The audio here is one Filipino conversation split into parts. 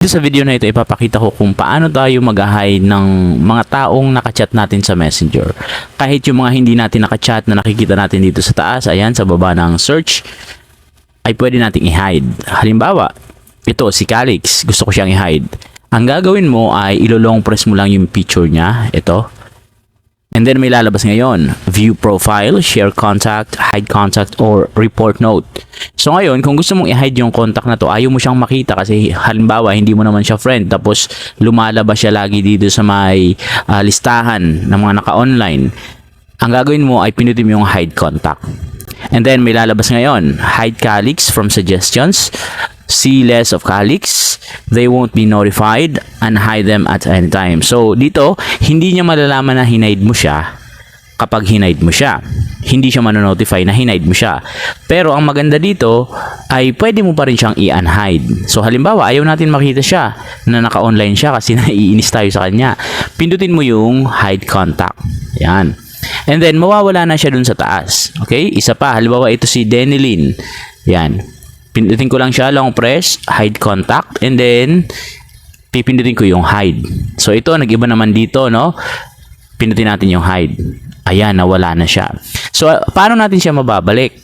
Dito sa video na ito, ipapakita ko kung paano tayo mag-hide ng mga taong nakachat natin sa Messenger. Kahit yung mga hindi natin nakachat na nakikita natin dito sa taas, ayan, sa baba ng search, ay pwede nating i-hide. Halimbawa, ito, si Calix, gusto ko siyang i-hide. Ang gagawin mo ay ilolong press mo lang yung picture niya, ito, And then may lalabas ngayon, view profile, share contact, hide contact, or report note. So ngayon, kung gusto mong i-hide yung contact na to, ayaw mo siyang makita kasi halimbawa hindi mo naman siya friend tapos lumalabas siya lagi dito sa may ah, listahan ng mga naka-online. Ang gagawin mo ay pinutin mo yung hide contact. And then may lalabas ngayon, hide colleagues from suggestions, see less of colleagues, they won't be notified, and hide them at any time. So dito, hindi niya malalaman na hinide mo siya kapag hinide mo siya. Hindi siya manonotify na hinide mo siya. Pero ang maganda dito ay pwede mo pa rin siyang i-unhide. So halimbawa, ayaw natin makita siya na naka-online siya kasi naiinis tayo sa kanya. Pindutin mo yung hide contact. Yan. And then, mawawala na siya dun sa taas. Okay? Isa pa. Halimbawa, ito si Denilyn. Yan. Pindutin ko lang siya, long press, hide contact, and then, pipindutin ko yung hide. So, ito, nag-iba naman dito, no? Pindutin natin yung hide. Ayan, nawala na siya. So, paano natin siya mababalik?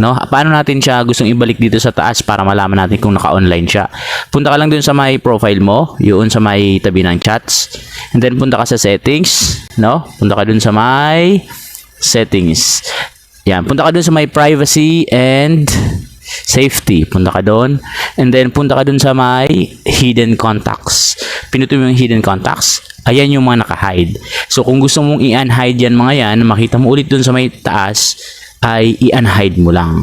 No? Paano natin siya gustong ibalik dito sa taas para malaman natin kung naka-online siya? Punta ka lang dun sa may profile mo, yun sa may tabi ng chats. And then, punta ka sa settings, no? Punta ka dun sa may settings. Yan, punta ka dun sa may privacy and safety. Punta ka doon. And then, punta ka doon sa may hidden contacts. Pinutin mo yung hidden contacts. Ayan yung mga naka-hide. So, kung gusto mong i-unhide yan mga yan, makita mo ulit doon sa may taas, ay i-unhide mo lang.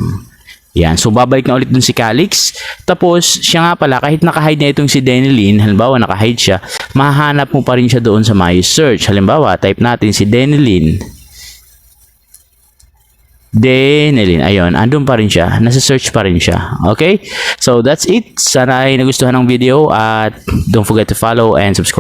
Yan. So, babalik na ulit dun si Calix. Tapos, siya nga pala, kahit naka-hide na itong si Denilyn, halimbawa naka-hide siya, mahanap mo pa rin siya doon sa my search. Halimbawa, type natin si Denilyn. Denelin. Ayun, andun pa rin siya. Nasa search pa rin siya. Okay? So, that's it. Sana ay nagustuhan ng video at don't forget to follow and subscribe.